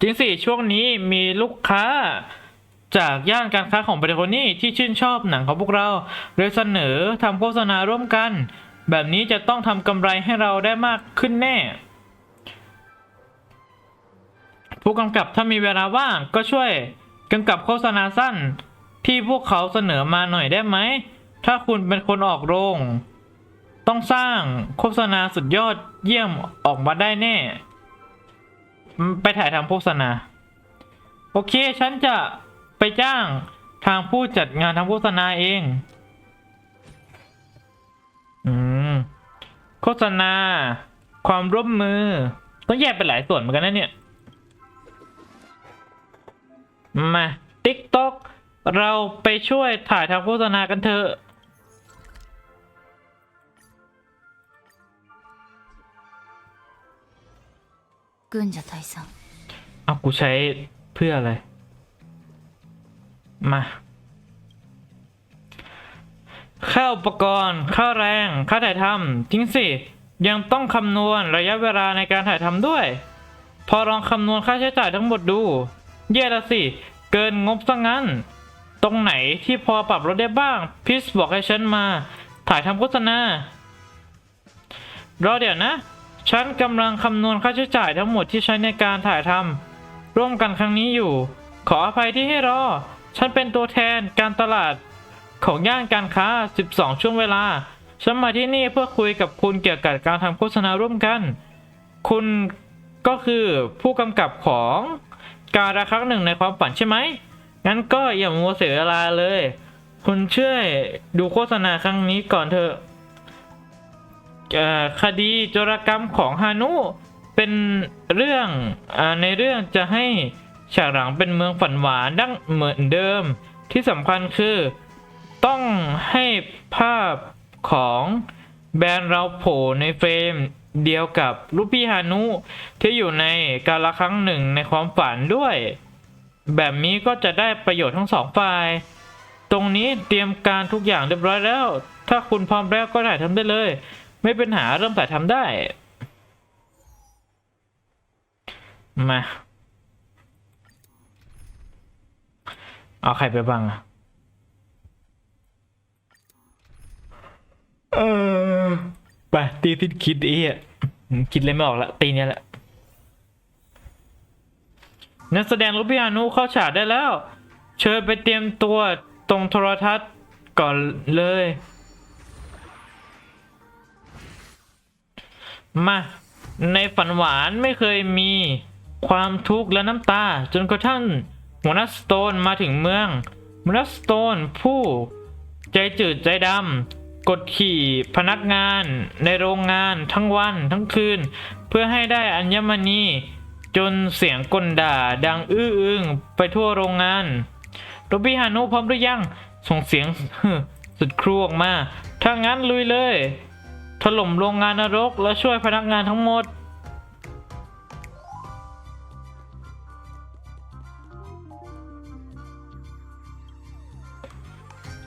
จริงสิช่วงนี้มีลูกค้าจากย่านการค้าของบริโภนี่ที่ชื่นชอบหนังของพวกเราเลยเสนอทำโฆษณาร่วมกัน แบบนี้จะต้องทำกำไรให้เราได้มากขึ้นแน่ ผู้กำกับถ้ามีเวลาว่างก็ช่วยกำกับโฆษณาสั้นที่พวกเขาเสนอมาหน่อยได้ไหม ถ้าคุณเป็นคนออกโรง ต้องสร้างโฆษณาสุดยอดเยี่ยมออกมาได้แน่ ไปถ่ายทำโฆษณา โอเค ฉันจะไปจ้างทางผู้จัดงานทำโฆษณาเอง อืม โฆษณา ความร่วมมือ ต้องแยกเป็นหลายส่วนเหมือนกันนะเนี่ย มา TikTok เราไปช่วยถ่ายทำโฆษณากันเถอะ 军者退散 เอากูใช้เพื่ออะไร มา ค่าอุปกรณ์ ค่าแรง ค่าถ่ายทำจริงสิ ยังต้องคำนวณระยะเวลาในการถ่ายทำด้วย พอลองคำนวณค่าใช้จ่ายทั้งหมดดู แย่ละสิ เกินงบซะงั้น ตรงไหนที่พอปรับลดได้บ้าง พิสบอกให้ฉันมา ถ่ายทำโฆษณา รอเดี๋ยวนะ ฉันกำลังคำนวณค่าใช้จ่ายทั้งหมดที่ใช้ในการถ่ายทำร่วมกันครั้งนี้อยู่ ขออภัยที่ให้รอ ฉันเป็นตัวแทนการตลาด ของย่านการค้า 12 ช่วงเวลา ฉันมาที่นี่เพื่อคุยกับคุณเกี่ยวกับการทำโฆษณาร่วมกัน คุณก็คือผู้กำกับของการละครั้งหนึ่งในความฝันใช่ไหม งั้นก็อย่ามัวเสียเวลาเลย คุณช่วยดูโฆษณาครั้งนี้ก่อนเถอะ คดีโจรกรรมของฮานุ เป็นเรื่องอในเรื่องจะให้ฉากหลังเป็นเมืองฝันหวานดั้งเหมือนเดิม ที่สำคัญคือ ต้องให้ภาพของแบรนด์เราโผล่ในเฟรมเดียวกับรูปพี่ฮานุ ที่อยู่ในกาละครั้งหนึ่งในความฝันด้วย แบบนี้ก็จะได้ประโยชน์ทั้งสองฝ่าย ตรงนี้เตรียมการทุกอย่างเรียบร้อยแล้ว ถ้าคุณพร้อมแล้วก็ถ่ายทำได้เลย ไม่เป็นหาเริ่มถ่ายทำได้ มา เอาใครไปบ้างอะเออไปตีทิดคิดอ้เหี้ยคิดเลยไม่ออกละตีเนี้ยแหละนักแสดงรูปพี่อานุเข้าฉากได้แล้ว เชิญไปเตรียมตัวตรงโทรทัศน์ก่อนเลย มา ในฝันหวานไม่เคยมีความทุกข์และน้ำตา จนกระทั่งหัวหน้าสโตนมาถึงเมืองหัวหน้าสโตนผู้ใจจืดใจดำกดขี่พนักงาน ในโรงงานทั้งวันทั้งคืน เพื่อให้ได้อัญมณี จนเสียงกลด่าดังอื้ออึงไปทั่วโรงงานโรบี้ฮานุพร้อมหรือยัง ส่งเสียงสุดครูออกมา ถ้างั้นลุยเลย ถล่มโรงงานนรกและช่วยพนักงานทั้งหมด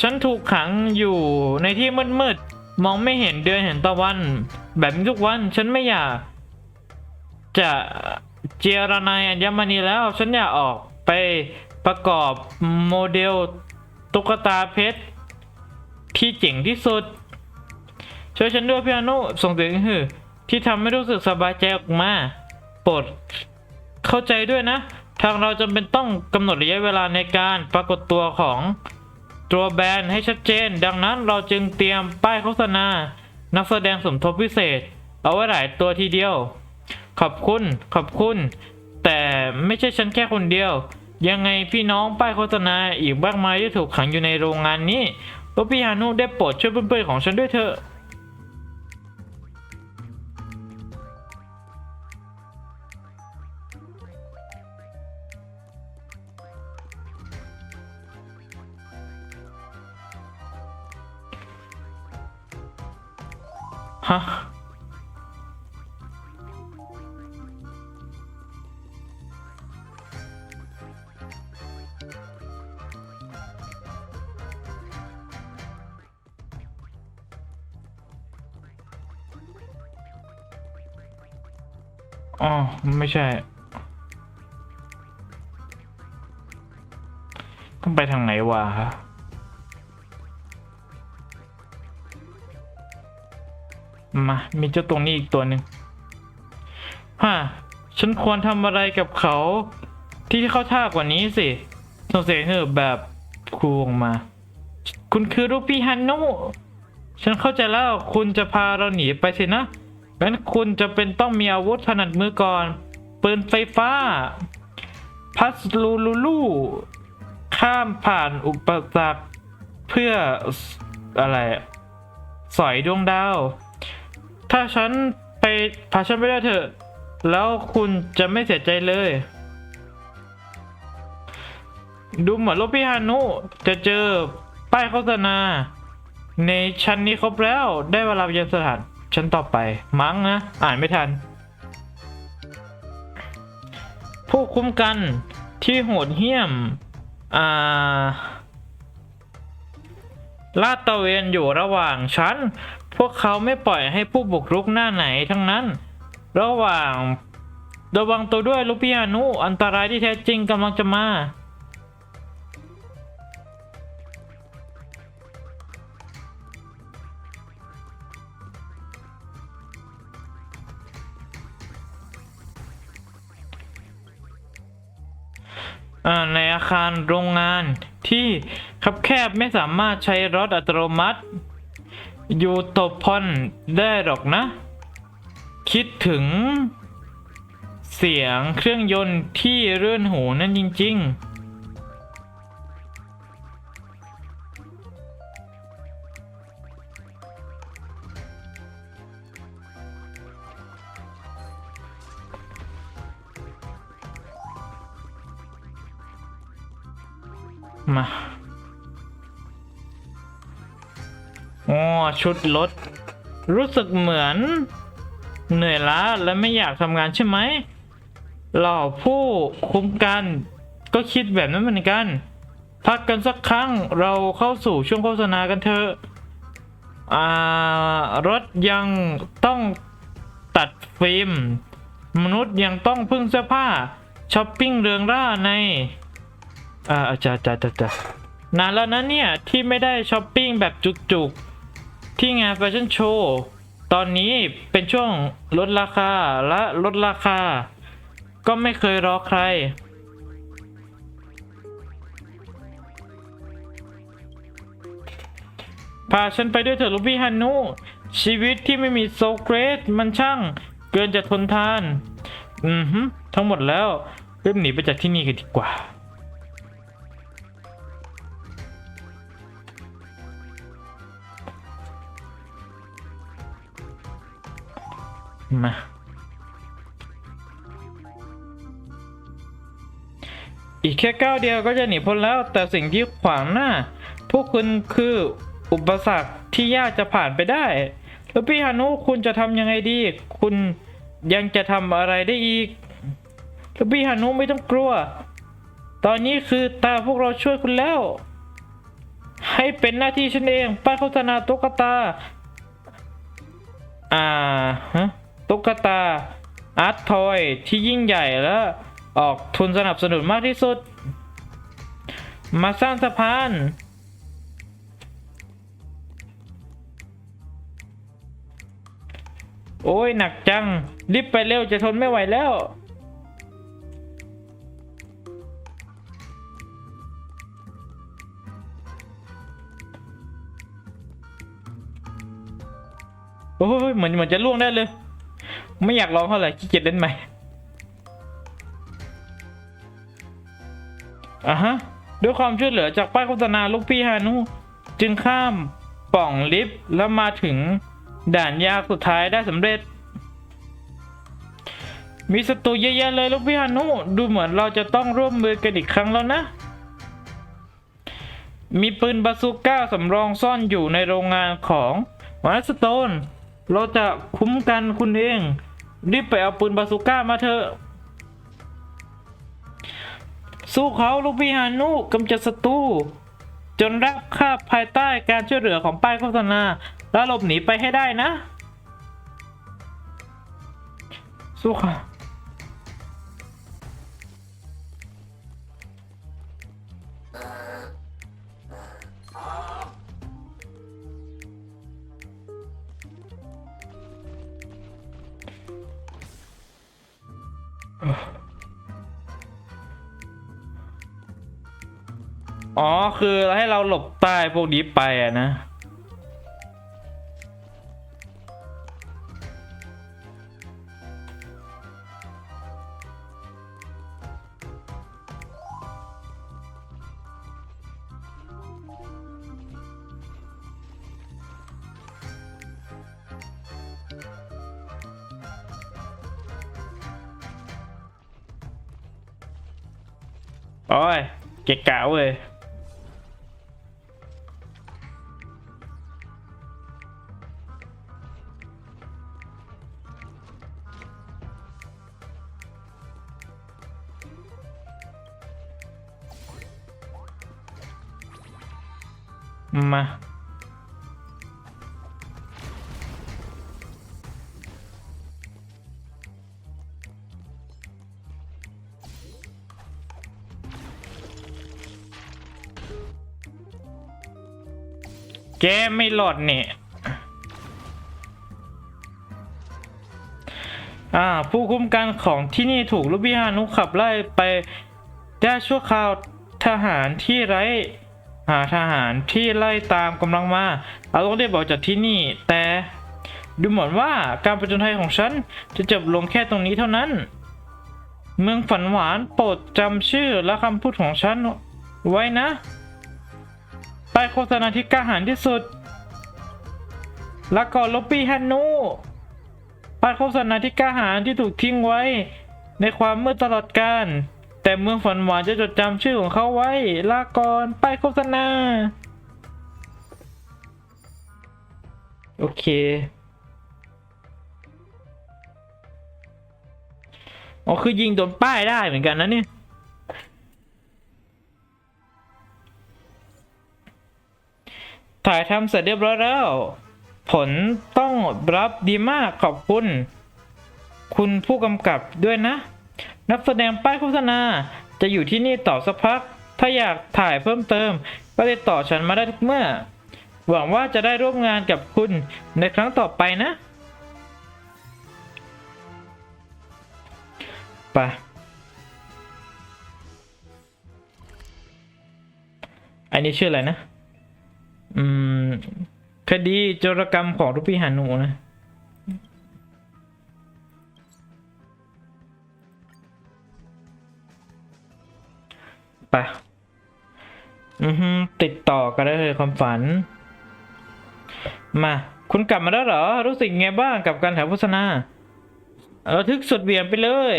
ฉันถูกขังอยู่ในที่มืดๆ มองไม่เห็นเดือนเห็นตะวัน แบบนี้ทุกวันฉันไม่อยาก จะเจรนายอัญมณีแล้ว ฉันอยากออกไปประกอบโมเดลตุ๊กตาเพชรที่เจ๋งที่สุด ช่วยฉันด้วยพี่อนุส่งเสียงฮือที่ทำให้รู้สึกสบายใจออกมาโปรดเข้าใจด้วยนะ ทางเราจำเป็นต้องกำหนดระยะเวลาในการปรากฏตัวของตัวแบรนด์ให้ชัดเจน ดังนั้นเราจึงเตรียมป้ายโฆษณา นักแสดงสมทบพิเศษ เอาไว้หลายตัวทีเดียว ขอบคุณ ขอบคุณ แต่ไม่ใช่ฉันแค่คนเดียว ยังไงพี่น้องป้ายโฆษณาอีกมากมายที่ถูกขังอยู่ในโรงงานนี้รบพี่ฮานุได้โปรดช่วยเพื่อนๆของฉันด้วยเถอะ ฮะ อ๋อ ไม่ใช่ ต้องไปทางไหนวะ มา มีเจ้าตรงนี้อีกตัวหนึ่งฮะฉันควรทำอะไรกับเขา ที่เข้าท่ากว่านี้สิสงสียเธอแบบครูออกมา คุณคือลูกพี่ฮันโนุฉันเข้าใจแล้วคุณจะพาเราหนีไปสินะงั้นคุณจะเป็นต้องมีอาวุธถนัดมือก่อน ปืนไฟฟ้า พัสลูลูลูข้ามผ่านอุปสรรคเพื่ออะไร สอยดวงดาว ถ้าฉันไปพาฉันไปได้เถอะ แล้วคุณจะไม่เสียใจเลย ดูเหมือนลูกพี่ฮานุ จะเจอป้ายโฆษณา ในชั้นนี้ครบแล้วได้เวลาไปยังสถานชั้นต่อไป มั้งนะ อ่านไม่ทัน ผู้คุ้มกันที่โหดเหี้ยม อ่าลาดตระเวนอยู่ระหว่างชั้น พวกเขาไม่ปล่อยให้ผู้บุกรุกหน้าไหนทั้งนั้น ระหว่าง ระวังตัวด้วยลูกพี่อนุ อันตรายที่แท้จริงกำลังจะมาอ่าในอาคารโรงงานที่คับแคบไม่สามารถใช้รถอัตโนมัติ ยู่ตพอนได้หรอกนะ คิดถึง เสียงเครื่องยนต์ที่เรื่อนหูนั่นจริง ๆมา อ๋อชุดรถ รู้สึกเหมือน เหนื่อยล้าและไม่อยากทำงานใช่ไหมเหล่าผู้คุมกัน ก็คิดแบบนั้นเหมือนกัน พักกันสักครั้งเราเข้าสู่ช่วงโฆษณากันเถอะอ่ารถยังต้องตัดฟิล์มมนุษย์ยังต้องพึ่งเสื้อผ้าช้อปปิ้งเรืองร่าในอ่าจ้าจ้าจ้าจ้านานแล้วนะเนี่ย ที่ไม่ได้ช้อปปิ้งแบบจุกๆ ที่งานแฟชั่นโชว์ ตอนนี้เป็นช่วงลดราคาและลดราคา ก็ไม่เคยรอใคร พาฉันไปด้วยเถอะลูกพี่ฮันนุ ชีวิตที่ไม่มีโซเกรสมันช่างเกินจะทนทาน อือฮึทั้งหมดแล้วรีบหนีไปจากที่นี่กันดีกว่า มาอีกแค่ก้าวเดียวก็จะหนีพ้นแล้ว แต่สิ่งที่ขวางหน้า พวกคุณคืออุปสรรคที่ยากจะผ่านไปได้ แล้วพี่ฮานุคุณจะทำยังไงดี คุณยังจะทำอะไรได้อีกแล้วพี่ฮานุไม่ต้องกลัว ตอนนี้คือตาพวกเราช่วยคุณแล้ว ให้เป็นหน้าที่ฉันเองป้ายโฆษณาตุ๊กตา อ่าฮะ ตุ๊กตาอาร์ตทอยที่ยิ่งใหญ่และออกทุนสนับสนุนมากที่สุด มาสร้างสะพาน โอ้ยหนักจัง รีบไปเร็วจะทนไม่ไหวแล้วโอ้ยเหมือนเหมือนจะล่วงได้เลย ไม่อยากร้องเท่าไหร่ขี้เกียจเล่นใหม่อะฮะ ด้วยความช่วยเหลือจากป้ายโฆษณาลูกพี่ฮานุ จึงข้ามป่องลิฟต์แล้วมาถึงด่านยากสุดท้ายได้สำเร็จ มีศัตรูเยอะแยะเลยลูกพี่ฮานุ ดูเหมือนเราจะต้องร่วมมือกันอีกครั้งแล้วนะ มีปืนบาซูก้าสำรองซ่อนอยู่ในโรงงานของวาสโตน เราจะคุ้มกันคุณเอง รีบไปเอาปืนบาซูก้ามาเถอะ สู้เขาลูกพี่ฮานุกำจัดศัตรูจนรับคาบภายใต้การช่วยเหลือของป้ายโฆษณา แล้วหลบหนีไปให้ได้นะ สู้ค่ะ「 อ๋อ คือให้เราหลบใต้พวกนี้ไปอะนะ โอ้ย เก๋กะเว้ย มาแกไม่หลอดเนี่ยอ่าผู้คุ้มกันของที่นี่ถูกลูกพี่ฮานุขับไล่ไปได้ชั่วคราวทหารที่ไร้ หาทหารที่ไล่ตามกำลังมาเราต้องได้บอกจากที่นี่ แต่ดูเหมือนว่าการประจนภัยของฉันจะจบลงแค่ตรงนี้เท่านั้น เมืองฝันหวานโปรดจำชื่อและคำพูดของฉันไว้นะป้ายโฆษณาที่กล้าหาญที่สุด แล้วก็ลบปี้ฮันนูป้ายโฆษณาที่กล้าหาญที่ถูกทิ้งไว้ ในความมืดตลอดกาล แต่เมืองฝันหวานจะจดจำชื่อของเขาไว้ ลาก่อนป้ายโฆษณา โอเค อ๋อ คือยิงโดนป้ายได้เหมือนกันนะเนี่ยถ่ายทำเสร็จเรียบร้อยแล้ว ผลต้องรับดีมากขอบคุณ คุณผู้กำกับด้วยนะ นักแสดงป้ายโฆษณา จะอยู่ที่นี่ต่อสักพัก ถ้าอยากถ่ายเพิ่มเติม ก็ติดต่อฉันมาได้ทุกเมื่อ หวังว่าจะได้ร่วมงานกับคุณในครั้งต่อไปนะไปอันนี้ชื่ออะไรนะ อืม คดีโจรกรรมของรูปพี่ฮานูนะ ติดต่อกันได้เลยความฝัน มา คุณกลับมาแล้วเหรอ รู้สึกไงบ้างกับการถ่ายโฆษณาระทึกสุดเหวี่ยงไปเลย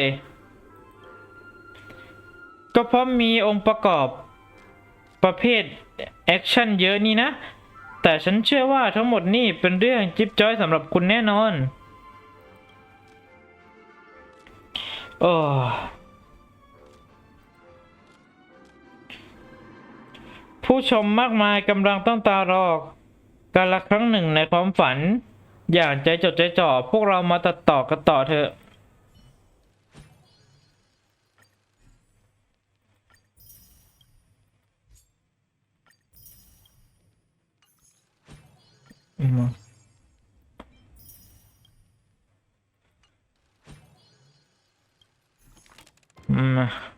ก็เพราะมีองค์ประกอบประเภทแอคชั่นเยอะนี่นะ แต่ฉันเชื่อว่าทั้งหมดนี่เป็นเรื่องจิ๊บจ้อยสำหรับคุณแน่นอน โอ้ ผู้ชมมากมายกำลังต้องตารอการละครั้งหนึ่งในความฝัน อย่างใจจดใจจ่อพวกเรามาตัดต่อกันต่อเถอะอืม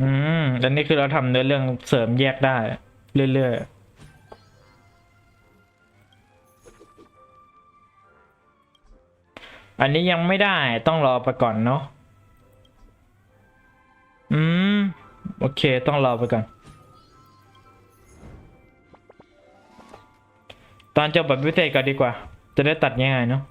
อืมอืมแล้วนี่คือเราทำเนื้อเรื่องเสริมแยกได้ เรื่อยๆ อันนี้ยังไม่ได้ต้องรอไปก่อนเนาะ อืม โอเคต้องรอไปก่อน ตอนจบแบบพิเศษก่อนดีกว่า จะได้ตัดง่ายๆเนาะ